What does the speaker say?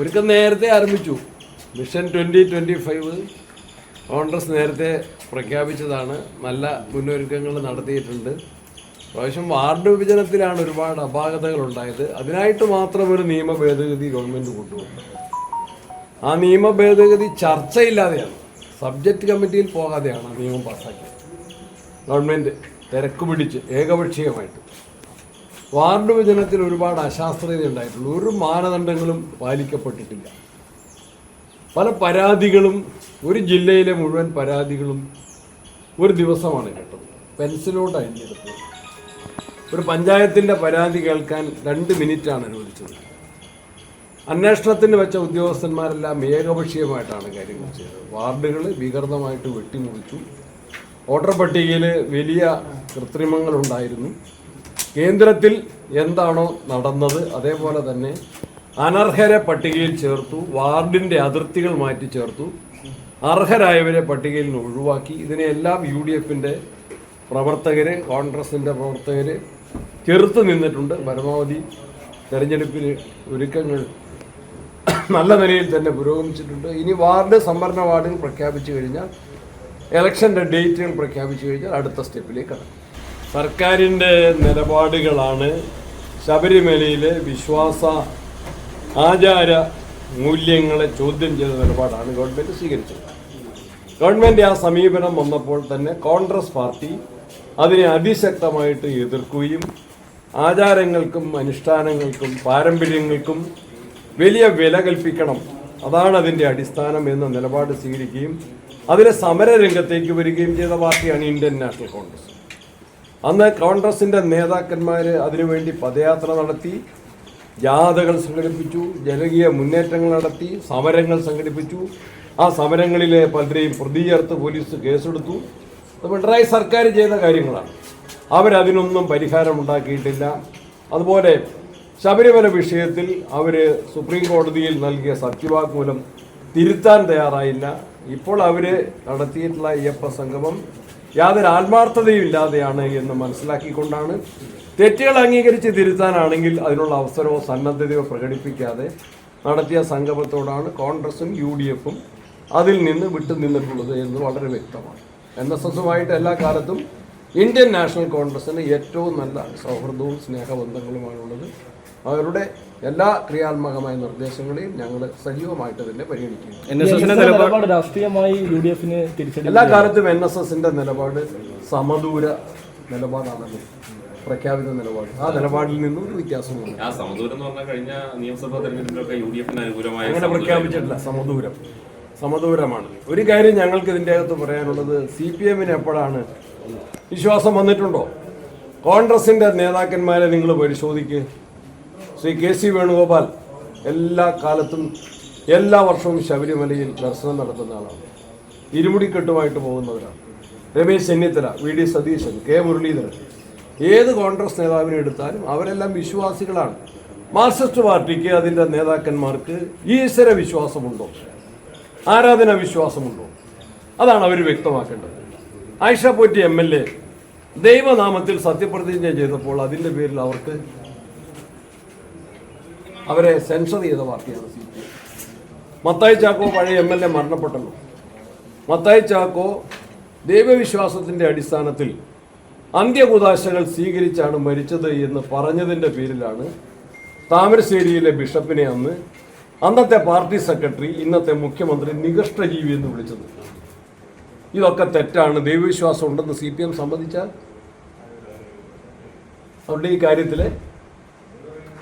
ഒരുക്കം നേരത്തെ ആരംഭിച്ചു. Mission twenty twenty five Congress നേരത്തെ പ്രഖ്യാപിച്ചതാണ്. നല്ല മുന്നൊരുക്കങ്ങൾ നടത്തിയിട്ടുണ്ട്. പ്രാവശ്യം വാർഡ് വിഭജനത്തിലാണ് ഒരുപാട് അപാകതകൾ ഉണ്ടായത്. അതിനായിട്ട് മാത്രം ഒരു നിയമ ഭേദഗതി ഗവൺമെന്റ് കൊണ്ടുവന്നു. ആ നിയമ ഭേദഗതി ചർച്ചയില്ലാതെയാണ്. സബ്ജക്റ്റ് കമ്മിറ്റിയിൽ പോകാതെയാണ് നിയമം പാസ്സാക്കിയത് ഗവൺമെന്റ് തിരക്ക് പിടിച്ച് ഏകപക്ഷീയമായിട്ട്. വാർഡ് വിഭജനത്തിൽ ഒരുപാട് അശാസ്ത്രീയത ഉണ്ടായിട്ടുണ്ട്. ഒരു മാനദണ്ഡങ്ങളും പാലിക്കപ്പെട്ടിട്ടില്ല. പല പരാതികളും ഒരു ജില്ലയിലെ മുഴുവൻ പരാതികളും ഒരു ദിവസമാണ് കേട്ടത്. പെൻസിലോട്ട് അഴിഞ്ഞെടുത്തത് ഒരു പഞ്ചായത്തിന്റെ പരാതി കേൾക്കാൻ രണ്ട് മിനിറ്റാണ് അനുവദിച്ചത്. അന്വേഷണത്തിന് വെച്ച ഉദ്യോഗസ്ഥന്മാരെല്ലാം ഏകപക്ഷീയമായിട്ടാണ് കാര്യങ്ങൾ ചെയ്തത്. വാർഡുകൾ വികൃതമായിട്ട് വെട്ടിമുറിച്ചു. വോട്ടർ പട്ടികയിൽ വലിയ കൃത്രിമങ്ങളുണ്ടായിരുന്നു. കേന്ദ്രത്തിൽ എന്താണോ നടന്നത് അതേപോലെ തന്നെ അനർഹരെ പട്ടികയിൽ ചേർത്തു വാർഡിന്റെ അതിർത്തികൾ മാറ്റി ചേർത്തു അർഹരായവരെ പട്ടികയിൽ നിന്ന് ഒഴിവാക്കി. ഇതിനെല്ലാം യു ഡി എഫിന്റെ പ്രവർത്തകർ കോൺഗ്രസിന്റെ പ്രവർത്തകർ ചെറുത്ത് നിന്നിട്ടുണ്ട്. പരമാവധി തെരഞ്ഞെടുപ്പിന് ഒരുക്കങ്ങൾ നല്ല നിലയിൽ തന്നെ പുരോഗമിച്ചിട്ടുണ്ട്. ഇനി വാർഡ് സംവരണ വാർഡുകൾ പ്രഖ്യാപിച്ചു കഴിഞ്ഞാൽ ഇലക്ഷന്റെ ഡേറ്റുകൾ പ്രഖ്യാപിച്ചു കഴിഞ്ഞാൽ അടുത്ത സ്റ്റെപ്പിലേക്ക് കടക്കും. സർക്കാരിന്റെ നിലപാടുകളാണ് ശബരിമലയിലെ വിശ്വാസ ആചാര മൂല്യങ്ങളെ ചോദ്യം ചെയ്ത നിലപാടാണ് ഗവൺമെന്റ് സ്വീകരിച്ചത്. ഗവൺമെന്റ് ആ സമീപനം വന്നപ്പോൾ തന്നെ കോൺഗ്രസ് പാർട്ടി അതിനെ അതിശക്തമായിട്ട് എതിർക്കുകയും ആചാരങ്ങൾക്കും അനുഷ്ഠാനങ്ങൾക്കും പാരമ്പര്യങ്ങൾക്കും വലിയ വില കൽപ്പിക്കണം. അതാണ് അതിന്റെ അടിസ്ഥാനം എന്ന നിലപാട് സ്വീകരിക്കുകയും അതിലെ സമരരംഗത്തേക്ക് വരികയും ചെയ്ത പാർട്ടിയാണ് ഇന്ത്യൻ നാഷണൽ കോൺഗ്രസ്. അന്ന് കോൺഗ്രസിന്റെ നേതാക്കന്മാർ അതിനുവേണ്ടി പദയാത്ര നടത്തി ജാഥകൾ സംഘടിപ്പിച്ചു ജനകീയ മുന്നേറ്റങ്ങൾ നടത്തി സമരങ്ങൾ സംഘടിപ്പിച്ചു. ആ സമരങ്ങളിലെ പലരെയും പ്രതി ചേർത്ത് പോലീസ് കേസെടുത്തു. അത് പിണറായി സർക്കാർ ചെയ്ത കാര്യങ്ങളാണ്. അവരതിനൊന്നും പരിഹാരമുണ്ടാക്കിയിട്ടില്ല. അതുപോലെ ശബരിമല വിഷയത്തിൽ അവർ സുപ്രീം കോടതിയിൽ നൽകിയ സത്യവാങ്മൂലം തിരുത്താൻ തയ്യാറായില്ല. ഇപ്പോൾ അവർ നടത്തിയിട്ടുള്ള അയ്യപ്പ സംഗമം യാതൊരു ആത്മാർത്ഥതയും ഇല്ലാതെയാണ് എന്ന് മനസ്സിലാക്കിക്കൊണ്ടാണ് തെറ്റുകൾ അംഗീകരിച്ച് തിരുത്താനാണെങ്കിൽ അതിനുള്ള അവസരമോ സന്നദ്ധതയോ പ്രകടിപ്പിക്കാതെ നടത്തിയ സംഗമത്തോടാണ് കോൺഗ്രസും യു ഡി എഫും അതിൽ നിന്ന് വിട്ടു നിന്നിട്ടുള്ളത് എന്ന് വളരെ വ്യക്തമാണ്. എൻ എസ് എസുമായിട്ട് എല്ലാ കാലത്തും ഇന്ത്യൻ നാഷണൽ കോൺഗ്രസിന് ഏറ്റവും നല്ല സൗഹൃദവും സ്നേഹബന്ധങ്ങളുമാണുള്ളത്. അവരുടെ എല്ലാ ക്രിയാത്മകമായ നിർദ്ദേശങ്ങളെയും ഞങ്ങൾ സജീവമായിട്ട് തന്നെ പരിഗണിക്കുന്നു രാഷ്ട്രീയമായി യു ഡി എഫിന് എല്ലാ കാലത്തും എൻ എസ് എസിന്റെ നിലപാട് സമദൂര നിലപാടാണല്ലോ പ്രഖ്യാപിത നിലപാട്. ആ നിലപാടിൽ നിന്നും ഒരു വ്യത്യാസം ആ സമദൂരം എന്ന് പറഞ്ഞാൽ കഴിഞ്ഞ നിയമസഭാ തെരഞ്ഞെടുപ്പിലൊക്കെ യു ഡി എഫിന് അനുകൂലമായ അങ്ങനെ പ്രഖ്യാപിച്ചിട്ടില്ല. സമദൂരം. സമദൂരമാണ്. ഒരു കാര്യം ഞങ്ങൾക്ക് ഇതിന്റെ അകത്ത് പറയാനുള്ളത് സി പി എമ്മിന് എപ്പോഴാണ് വിശ്വാസം വന്നിട്ടുണ്ടോ? കോൺഗ്രസിന്റെ നേതാക്കന്മാരെ നിങ്ങൾ പരിശോധിക്ക്. ശ്രീ കെ സി വേണുഗോപാൽ എല്ലാ കാലത്തും എല്ലാ വർഷവും ശബരിമലയിൽ ദർശനം നടത്തുന്ന ആളാണ്. ഇരുമുടിക്കെട്ടുമായിട്ട് പോകുന്നവരാണ്. Ramesh Chennithala V D Satheesan K Muraleedharan. ഏത് കോൺഗ്രസ് നേതാവിനെ എടുത്താലും അവരെല്ലാം വിശ്വാസികളാണ്. മാർക്സിസ്റ്റ് പാർട്ടിക്ക് അതിന്റെ നേതാക്കന്മാർക്ക് ഈശ്വര വിശ്വാസമുണ്ടോ? ആരാധന വിശ്വാസമുണ്ടോ? അതാണ് അവർ വ്യക്തമാക്കേണ്ടത്. Ayisha Potty M L A ദൈവനാമത്തിൽ സത്യപ്രതിജ്ഞ ചെയ്തപ്പോൾ അതിന്റെ പേരിൽ അവർക്ക് അവരെ സെൻസർ ചെയ്ത പാർട്ടിയാണ് C P M Mathai Chacko പഴയ എം എൽ എ മരണപ്പെട്ടല്ലോ. മത്തായി ചാക്കോ ദൈവവിശ്വാസത്തിന്റെ അടിസ്ഥാനത്തിൽ അന്ത്യകുദാശകൾ സ്വീകരിച്ചാണ് മരിച്ചത് എന്ന് പറഞ്ഞതിന്റെ പേരിലാണ് താമരശ്ശേരിയിലെ ബിഷപ്പിനെ അന്ന് അന്നത്തെ പാർട്ടി സെക്രട്ടറി ഇന്നത്തെ മുഖ്യമന്ത്രി നികഷ്ടജീവി എന്ന് വിളിച്ചത്. ഇതൊക്കെ തെറ്റാണ്. ദൈവവിശ്വാസം ഉണ്ടെന്ന് സി പി എം സമ്മതിച്ചാൽ. അവരുടെ ഈ കാര്യത്തിലെ